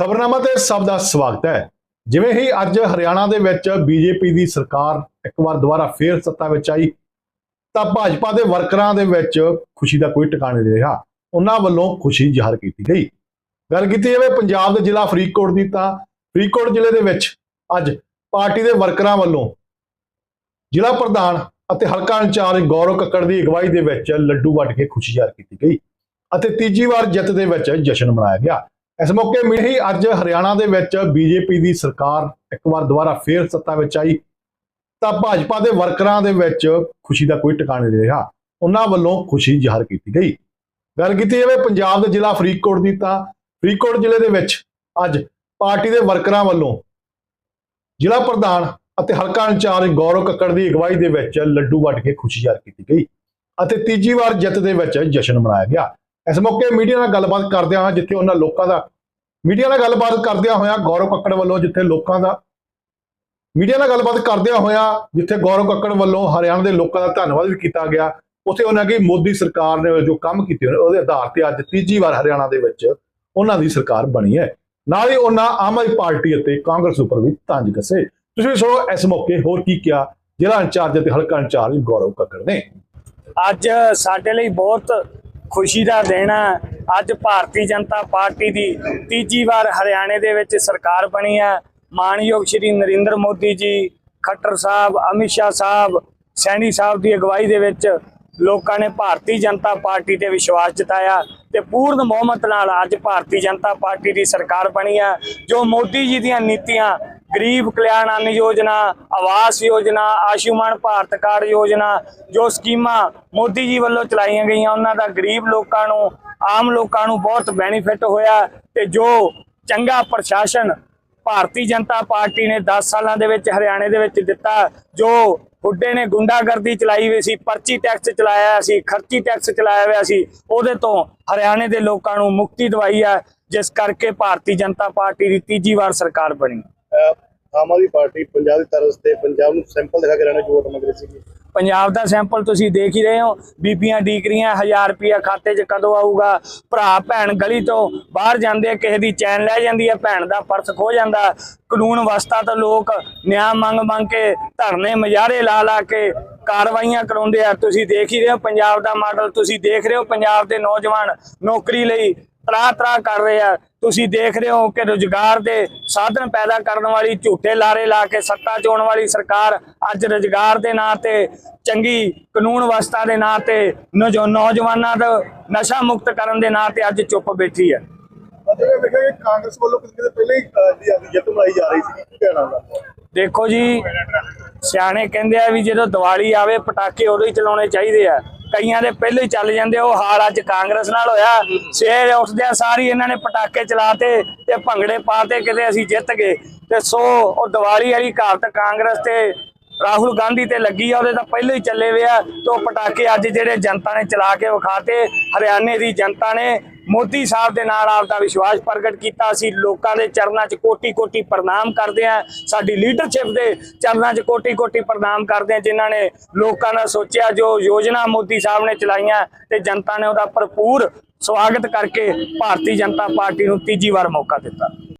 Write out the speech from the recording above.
ਖਬਰਨਾਮਾ ਤੇ ਸਭ ਦਾ ਸਵਾਗਤ ਹੈ। ਜਿਵੇਂ ਹੀ ਅੱਜ ਹਰਿਆਣਾ ਦੇ ਵਿੱਚ ਬੀਜੇਪੀ ਦੀ ਸਰਕਾਰ ਇੱਕ ਵਾਰ ਦੁਬਾਰਾ ਫੇਰ ਸੱਤਾ ਵਿੱਚ ਆਈ, ਤਾਂ ਭਾਜਪਾ ਦੇ ਵਰਕਰਾਂ ਦੇ ਵਿੱਚ ਖੁਸ਼ੀ ਦਾ ਕੋਈ ਟਿਕਾਣਾ ਨਹੀਂ ਰਿਹਾ। ਉਹਨਾਂ ਵੱਲੋਂ ਖੁਸ਼ੀ ਜ਼ਾਹਰ ਕੀਤੀ ਗਈ। ਗੱਲ ਕੀਤੀ ਜਾਵੇ ਪੰਜਾਬ ਦੇ ਜ਼ਿਲ੍ਹਾ ਫਰੀਦਕੋਟ ਦੀ, ਤਾਂ ਫਰੀਦਕੋਟ ਜ਼ਿਲ੍ਹੇ ਦੇ ਵਿੱਚ ਅੱਜ ਪਾਰਟੀ ਦੇ ਵਰਕਰਾਂ ਵੱਲੋਂ ਜ਼ਿਲ੍ਹਾ ਪ੍ਰਧਾਨ ਅਤੇ ਹਲਕਾ ਇੰਚਾਰਜ ਗੌਰਵ ਕੱਕੜ ਦੀ ਅਗਵਾਈ ਦੇ ਵਿੱਚ ਲੱਡੂ ਵੰਡ ਕੇ ਖੁਸ਼ੀ ਜ਼ਾਹਰ ਕੀਤੀ ਗਈ ਅਤੇ ਤੀਜੀ ਵਾਰ ਜਿੱਤ ਦੇ ਵਿੱਚ ਜਸ਼ਨ ਮਨਾਇਆ ਗਿਆ। ਇਸ ਮੌਕੇ ਮਿਲ ਅੱਜ ਹਰਿਆਣਾ ਦੇ ਵਿੱਚ ਬੀਜੇਪੀ ਦੀ ਸਰਕਾਰ ਇੱਕ ਵਾਰ ਦੁਬਾਰਾ ਫੇਰ ਸੱਤਾ ਵਿੱਚ ਆਈ। ਤਾਂ ਭਾਜਪਾ ਦੇ ਵਰਕਰਾਂ ਦੇ ਵਿੱਚ ਖੁਸ਼ੀ ਦਾ ਕੋਈ ਟਿਕਾਣਾ ਨਹੀਂ ਰਿਹਾ। ਉਹਨਾਂ ਵੱਲੋਂ ਖੁਸ਼ੀ ਜ਼ਾਹਰ ਕੀਤੀ ਗਈ। ਗੱਲ ਕੀਤੀ ਜਾਵੇ ਪੰਜਾਬ ਦੇ ਜ਼ਿਲ੍ਹਾ ਫਰੀਦਕੋਟ ਦੀ ਤਾਂ ਫਰੀਦਕੋਟ ਜ਼ਿਲ੍ਹੇ ਦੇ ਵਿੱਚ ਅੱਜ ਪਾਰਟੀ ਦੇ ਵਰਕਰਾਂ ਵੱਲੋਂ ਜ਼ਿਲ੍ਹਾ ਪ੍ਰਧਾਨ ਅਤੇ ਹਲਕਾ ਇੰਚਾਰਜ ਗੌਰਵ ਕੱਕੜ ਦੀ ਅਗਵਾਈ ਦੇ ਵਿੱਚ ਲੱਡੂ ਵੰਡ ਕੇ ਖੁਸ਼ੀ ਜ਼ਾਹਰ ਕੀਤੀ ਗਈ ਅਤੇ ਤੀਜੀ ਵਾਰ ਜਿੱਤ ਦੇ ਵਿੱਚ ਜਸ਼ਨ ਮਨਾਇਆ ਗਿਆ। ਇਸ ਮੌਕੇ ਮੀਡੀਆ ਨਾਲ ਗੱਲਬਾਤ ਕਰਦਿਆਂ ਜਿੱਥੇ ਉਹਨਾਂ ਲੋਕਾਂ ਦਾ ਮੀਡੀਆ ਨਾਲ ਗੱਲਬਾਤ ਕਰਦਿਆਂ ਹੋਇਆ ਗੌਰਵ ਕੱਕੜ ਵੱਲੋਂ ਜਿੱਥੇ ਲੋਕਾਂ ਦਾ ਮੀਡੀਆ ਨਾਲ ਗੱਲਬਾਤ ਕਰਦਿਆਂ ਹੋਇਆ ਜਿੱਥੇ ਗੌਰਵ ਕੱਕੜ ਵੱਲੋਂ ਹਰਿਆਣਾ ਦੇ ਲੋਕਾਂ ਦਾ ਧੰਨਵਾਦ ਵੀ ਕੀਤਾ ਗਿਆ, ਉੱਥੇ ਉਹਨਾਂ ਕਿ ਮੋਦੀ ਸਰਕਾਰ ਨੇ ਜੋ ਕੰਮ ਕੀਤੇ ਉਹਦੇ ਆਧਾਰ ਤੇ ਅੱਜ ਤੀਜੀ ਵਾਰ ਹਰਿਆਣਾ ਦੇ ਵਿੱਚ ਉਹਨਾਂ ਦੀ ਸਰਕਾਰ ਬਣੀ ਹੈ। ਨਾਲ ਹੀ ਉਹਨਾਂ ਆਮ ਆਦਮੀ ਪਾਰਟੀ ਅਤੇ ਕਾਂਗਰਸ ਉੱਪਰ ਵੀ ਤੰਜ ਕੱਸੇ। ਤੁਸੀਂ ਸੁਣੋ ਇਸ ਮੌਕੇ ਹੋਰ ਕੀ ਕਿਹਾ? ਜ਼ਿਲ੍ਹਾ ਇੰਚਾਰਜ ਅਤੇ ਹਲਕਾ ਇੰਚਾਰਜ ਗੌਰਵ ਕੱਕੜ ਨੇ। ਅੱਜ ਸਾਡੇ ਲਈ ਬਹੁਤ ਖੁਸ਼ੀ ਦਾ ਦਿਨ ਹੈ। ਅੱਜ ਭਾਰਤੀ ਜਨਤਾ ਪਾਰਟੀ ਦੀ ਤੀਜੀ ਵਾਰ ਹਰਿਆਣੇ ਦੇ ਵਿੱਚ ਸਰਕਾਰ ਬਣੀ ਹੈ। ਮਾਨਯੋਗ ਸ਼੍ਰੀ ਨਰਿੰਦਰ ਮੋਦੀ ਜੀ, ਖੱਟਰ ਸਾਹਿਬ, ਅਮਿਤ ਸ਼ਾਹ ਸਾਹਿਬ, ਸੈਣੀ ਸਾਹਿਬ ਦੀ ਅਗਵਾਈ ਦੇ ਵਿੱਚ ਲੋਕਾਂ ਨੇ ਭਾਰਤੀ ਜਨਤਾ ਪਾਰਟੀ ਤੇ ਵਿਸ਼ਵਾਸ ਜਤਾਇਆ ਤੇ ਪੂਰਨ ਬਹੁਮਤ ਨਾਲ ਅੱਜ ਭਾਰਤੀ ਜਨਤਾ ਪਾਰਟੀ ਦੀ ਸਰਕਾਰ ਬਣੀ ਹੈ। ਜੋ ਮੋਦੀ ਜੀ ਦੀਆਂ ਨੀਤੀਆਂ, ਗਰੀਬ ਕਲਿਆਣ ਅੰਨ ਯੋਜਨਾ, ਆਵਾਸ ਯੋਜਨਾ, ਆਯੁਸ਼ਮਾਨ ਭਾਰਤ ਕਾਰਡ ਯੋਜਨਾ, ਜੋ ਸਕੀਮਾਂ ਮੋਦੀ ਜੀ ਵੱਲੋਂ ਚਲਾਈਆਂ ਗਈਆਂ, ਉਹਨਾਂ ਦਾ ਗਰੀਬ ਲੋਕਾਂ ਨੂੰ ਆਮ ਲੋਕਾਂ ਨੂੰ ਬਹੁਤ ਬੈਨੀਫਿਟ ਹੋਇਆ ਤੇ ਜੋ ਚੰਗਾ ਪ੍ਰਸ਼ਾਸਨ ਭਾਰਤੀ ਜਨਤਾ ਪਾਰਟੀ ਨੇ 10 ਸਾਲਾਂ ਦੇ ਵਿੱਚ ਹਰਿਆਣੇ ਦੇ ਵਿੱਚ ਦਿੱਤਾ, ਜੋ ਹੁੱਡੇ ਨੇ ਗੁੰਡਾਗਰਦੀ ਚਲਾਈ ਹੋਈ ਸੀ, ਪਰਚੀ ਟੈਕਸ ਚਲਾਇਆ ਹੋਇਆ ਸੀ, ਖਰਚੀ ਟੈਕਸ ਚਲਾਇਆ ਹੋਇਆ ਸੀ, ਉਹਦੇ ਤੋਂ ਹਰਿਆਣੇ ਦੇ ਲੋਕਾਂ ਨੂੰ ਮੁਕਤੀ ਦਵਾਈ ਹੈ ਜਿਸ ਕਰਕੇ ਭਾਰਤੀ ਜਨਤਾ ਪਾਰਟੀ ਦੀ ਤੀਜੀ ਵਾਰ ਸਰਕਾਰ ਬਣੀ। ਆਮ ਆਦਮੀ ਪਾਰਟੀ ਪੰਜਾਬ ਦੀ ਤਰਜ਼ ਤੇ ਪੰਜਾਬ ਨੂੰ ਸੈਂਪਲ ਦਿਖਾ ਕੇ ਰਹਿਣਾ ਵੋਟ ਮੰਗ ਰਹੀ ਸੀਗੀ। ਪੰਜਾਬ ਦਾ ਸੈਂਪਲ ਤੁਸੀਂ ਦੇਖ ਹੀ ਰਹੇ ਹੋ, ਬੀਬੀਆਂ ਡੀਕ 1000 ਰੁਪਿਆ ਖਾਤੇ 'ਚ ਕਦੋਂ ਆਊਗਾ? ਭਰਾ, ਭੈਣ ਗਲੀ ਤੋਂ ਬਾਹਰ ਜਾਂਦੇ ਕਿਸੇ ਦੀ ਚੈਨ ਲੈ ਜਾਂਦੀ ਹੈ ਭੈਣ ਦਾ ਪਰਸ ਖੋ ਜਾਂਦਾ। ਕਾਨੂੰਨ ਵਸਤਾ ਤੋਂ ਲੋਕ ਨਿਆਂ ਮੰਗ ਮੰਗ ਕੇ ਧਰਨੇ ਮਜਾਰੇ ਲਾ ਲਾ ਕੇ ਕਾਰਵਾਈਆਂ ਕਰਾਉਂਦੇ ਆ। ਤੁਸੀਂ ਦੇਖ ਹੀ ਰਹੇ ਹੋ, ਪੰਜਾਬ ਦਾ ਮਾਡਲ ਤੁਸੀਂ ਦੇਖ ਰਹੇ ਹੋ, ਪੰਜਾਬ ਦੇ ਨੌਜਵਾਨ ਨੌਕਰੀ ਲਈ ਤਰਾ ਤਰਾ ਕਰ ਰਹੇ ਆ। ਤੁਸੀਂ ਦੇਖ ਰਹੇ ਹੋ ਕਿ ਰੁਜ਼ਗਾਰ ਦੇ ਸਾਧਨ ਪੈਦਾ ਕਰਨ ਵਾਲੀ ਝੂਠੇ ਲਾਰੇ ਲਾ ਕੇ ਸੱਤਾ ਚੋਣ ਵਾਲੀ ਸਰਕਾਰ ਅੱਜ ਰੁਜ਼ਗਾਰ ਦੇ ਨਾਂ ਤੇ ਚੰਗੀ ਕਾਨੂੰਨ ਵਿਵਸਥਾ ਦੇ ਨਾਂ ਤੇ ਨੌਜੋ- ਨੌਜਵਾਨਾਂ ਦਾ ਨਸ਼ਾ ਮੁਕਤ ਕਰਨ ਦੇ ਨਾਂ ਤੇ ਅੱਜ ਚੁੱਪ ਬੈਠੀ ਹੈ। ਕਾਂਗਰਸ ਵੱਲੋਂ ਕਿਤੇ ਪਹਿਲਾਂ ਜਿੱਤ ਜਾ ਰਹੀ ਸੀ ਦੇਖੋ ਜੀ ਸਿਆਣੇ ਕਹਿੰਦੇ ਆ ਵੀ ਜਦੋਂ ਦੀਵਾਲੀ ਆਵੇ ਪਟਾਕੇ ਉਦੋਂ ਹੀ ਚਲਾਉਣੇ ਚਾਹੀਦੇ ਆ। ਕਈਆਂ ਦੇ ਪਹਿਲਾਂ ਹੀ ਚੱਲ ਜਾਂਦੇ ਉਹ ਹਾਲ ਅੱਜ ਕਾਂਗਰਸ ਨਾਲ ਹੋਇਆ। ਸਵੇਰ ਉੱਠਦਿਆਂ ਸਾਰੀ ਇਹਨਾਂ ਨੇ ਪਟਾਕੇ ਚਲਾਤੇ ਤੇ ਭੰਗੜੇ ਪਾਤੇ ਕਿਤੇ ਅਸੀਂ ਜਿੱਤ ਗਏ। ਤੇ ਸੋ ਉਹ ਦੀਵਾਲੀ ਵਾਲੀ ਕਹਾਵਤ ਕਾਂਗਰਸ ਤੇ ਰਾਹੁਲ ਗਾਂਧੀ ਤੇ ਲੱਗੀ ਆ, ਉਹਦੇ ਤਾਂ ਪਹਿਲਾਂ ਹੀ ਚੱਲੇ ਵੇ ਆ ਤੇ ਉਹ ਪਟਾਕੇ ਅੱਜ ਜਿਹੜੇ ਜਨਤਾ ਨੇ ਚਲਾ ਕੇ ਵਿਖਾਤੇ। ਹਰਿਆਣੇ ਦੀ ਜਨਤਾ ਨੇ ਮੋਦੀ ਸਾਹਿਬ ਦੇ ਨਾਲ ਆਪ ਦਾ ਵਿਸ਼ਵਾਸ ਪ੍ਰਗਟ ਕੀਤਾ। ਅਸੀਂ ਲੋਕਾਂ ਦੇ ਚਰਨਾਂ 'ਚ ਕੋਟੀ-ਕੋਟੀ ਪ੍ਰਣਾਮ ਕਰਦੇ ਆ ਸਾਡੀ ਲੀਡਰਸ਼ਿਪ ਦੇ ਚਰਨਾਂ 'ਚ ਕੋਟੀ-ਕੋਟੀ ਪ੍ਰਣਾਮ ਕਰਦੇ ਆ ਜਿਨ੍ਹਾਂ ਨੇ ਲੋਕਾਂ ਦਾ ਸੋਚਿਆ, ਜੋ ਯੋਜਨਾ ਮੋਦੀ ਸਾਹਿਬ ਨੇ ਚਲਾਈਆਂ ਤੇ ਜਨਤਾ ਨੇ ਉਹਦਾ ਭਰਪੂਰ ਸਵਾਗਤ ਕਰਕੇ ਭਾਰਤੀ ਜਨਤਾ ਪਾਰਟੀ ਨੂੰ ਤੀਜੀ ਵਾਰ ਮੌਕਾ ਦਿੱਤਾ।